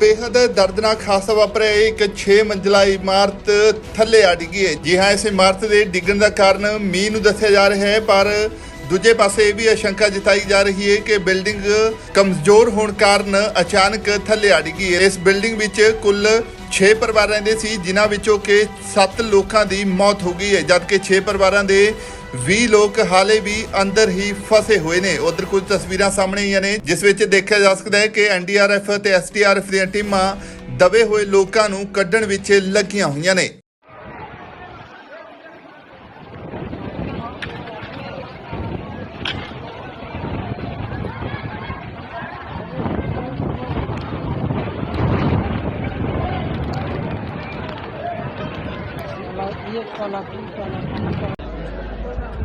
ਬੇहद ਦਰਦਨਾਕ ਹਾਦਸਾ ਵਾਪਰਿਆ ਹੈ। ਇੱਕ 6 ਮੰਜ਼ਲਾ ਇਮਾਰਤ ਥੱਲੇ ਆ ਡਿੱਗੀ ਹੈ ਜੀ ਹਾਂ, ਇਸ ਇਮਾਰਤ ਦੇ ਡਿੱਗਣ ਦਾ ਕਾਰਨ ਮੀਂਹ ਨੂੰ ਦੱਸਿਆ ਜਾ ਰਿਹਾ ਹੈ, ਪਰ ਦੂਜੇ ਪਾਸੇ ਇਹ ਵੀ ਆਸ਼ੰਕਾ ਜਤਾਈ ਜਾ ਰਹੀ ਹੈ ਕਿ ਬਿਲਡਿੰਗ ਕਮਜ਼ੋਰ ਹੋਣ ਕਾਰਨ ਅਚਾਨਕ ਥੱਲੇ ਆ ਡਿੱਗੀ ਹੈ ਇਸ ਬਿਲਡਿੰਗ ਵਿੱਚ ਕੁੱਲ 6 ਪਰਿਵਾਰ ਰਹਿੰਦੇ ਸੀ, ਜਿਨ੍ਹਾਂ ਵਿੱਚੋਂ ਕਿ 7 ਲੋਕਾਂ ਦੀ ਮੌਤ ਹੋ ਗਈ ਹੈ, ਜਦਕਿ 6 ਪਰਿਵਾਰਾਂ ਦੇ 20 ਲੋਕ ਹਾਲੇ ਵੀ ਅੰਦਰ ਹੀ ਫਸੇ ਹੋਏ ਨੇ। ਉਧਰ ਕੁਝ ਤਸਵੀਰਾਂ ਸਾਹਮਣੇ ਆਈਆਂ ਨੇ, ਜਿਸ ਵਿੱਚ ਦੇਖਿਆ ਜਾ ਸਕਦਾ ਹੈ ਕਿ ਐਨਡੀਆਰਐਫ ਤੇ ਐਸਟੀਆਰਐਫ ਦੀਆਂ ਟੀਮਾਂ ਦਬੇ ਹੋਏ ਲੋਕਾਂ ਨੂੰ ਕੱਢਣ ਵਿੱਚ ਲੱਗੀਆਂ ਹੋਈਆਂ ਨੇ। ਇਹ ਕੋਲਾ ਕੋਲਾ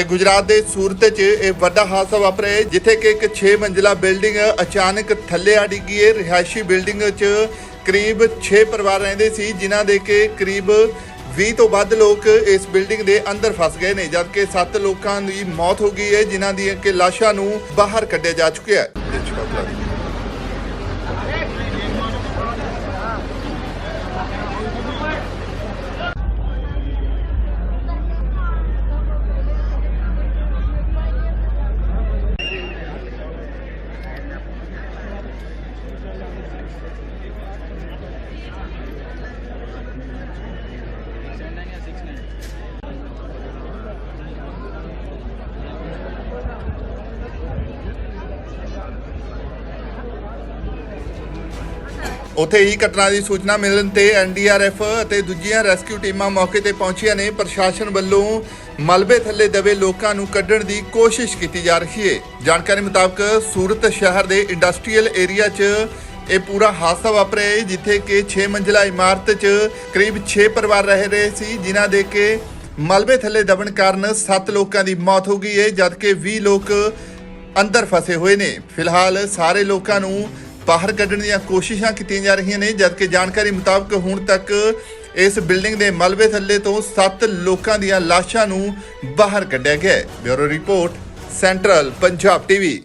ਤੇ ਗੁਜਰਾਤ ਦੇ ਸੂਰਤ 'ਚ ਇਹ ਵੱਡਾ ਹਾਦਸਾ ਵਾਪਰਿਆ ਹੈ, ਜਿੱਥੇ ਕਿ ਇੱਕ 6 ਮੰਜ਼ਲਾ ਬਿਲਡਿੰਗ ਅਚਾਨਕ ਥੱਲੇ ਆ ਡਿੱਗੀ ਹੈ। ਰਿਹਾਇਸ਼ੀ ਬਿਲਡਿੰਗ 'ਚ ਕਰੀਬ 6 ਪਰਿਵਾਰ ਰਹਿੰਦੇ ਸੀ ਜਿਨ੍ਹਾਂ ਦੇ ਕਿ ਕਰੀਬ 20 ਤੋਂ ਵੱਧ ਲੋਕ ਇਸ ਬਿਲਡਿੰਗ ਦੇ ਅੰਦਰ ਫਸ ਗਏ ਨੇ ਜਦਕਿ 7 ਲੋਕਾਂ ਦੀ ਮੌਤ ਹੋ ਗਈ ਹੈ ਜਿਨ੍ਹਾਂ ਦੀਆਂ ਕਿ ਲਾਸ਼ਾਂ ਨੂੰ ਬਾਹਰ ਕੱਢਿਆ ਜਾ ਚੁੱਕਿਆ ਹੈ। ਉਥੇ ਹੀ ਘਟਨਾ ਦੀ ਸੂਚਨਾ ਮਿਲਣ ਤੇ ਐਨਡੀਆਰਐਫ ਅਤੇ ਦੂਜੀਆਂ ਰੈਸਕਿਊ ਟੀਮਾਂ ਮੌਕੇ ਤੇ ਪਹੁੰਚੀਆਂ ਨੇ। ਪ੍ਰਸ਼ਾਸਨ ਵੱਲੋਂ ਮਲਬੇ ਥੱਲੇ ਦਬੇ ਲੋਕਾਂ ਨੂੰ ਕੱਢਣ ਦੀ ਕੋਸ਼ਿਸ਼ ਕੀਤੀ ਜਾ ਰਹੀ ਹੈ। ਜਾਣਕਾਰੀ ਮੁਤਾਬਕ ਸੂਰਤ ਸ਼ਹਿਰ ਦੇ ਇੰਡਸਟਰੀਅਲ ਏਰੀਆ 'ਚ ਇਹ ਪੂਰਾ ਹਾਦਸਾ ਵਾਪਰਿਆ ਹੈ ਜਿੱਥੇ ਕਿ 6 ਮੰਜ਼ਲਾ ਇਮਾਰਤ 'ਚ ਕਰੀਬ 6 ਪਰਿਵਾਰ ਰਹਿ ਰਹੇ ਸੀ, ਜਿਨ੍ਹਾਂ ਦੇ ਕਿ ਮਲਬੇ ਥੱਲੇ ਦਬਣ ਕਾਰਨ 7 ਲੋਕਾਂ ਦੀ ਮੌਤ ਹੋ ਗਈ ਹੈ, ਜਦਕਿ 20 ਲੋਕ ਅੰਦਰ ਫਸੇ ਹੋਏ ਨੇ। ਫਿਲਹਾਲ ਸਾਰੇ ਲੋਕਾਂ ਨੂੰ ਬਾਹਰ ਕੱਢਣ ਦੀਆਂ ਕੋਸ਼ਿਸ਼ਾਂ ਕੀਤੀਆਂ ਜਾ ਰਹੀਆਂ ਨੇ, ਜਦਕਿ ਜਾਣਕਾਰੀ ਮੁਤਾਬਕ ਹੁਣ ਤੱਕ ਇਸ ਬਿਲਡਿੰਗ ਦੇ ਮਲਬੇ ਥੱਲੇ ਤੋਂ 7 ਲੋਕਾਂ ਦੀਆਂ ਲਾਸ਼ਾਂ ਨੂੰ ਬਾਹਰ ਕੱਢਿਆ ਗਿਆ ਹੈ। Bureau report, central Punjab TV.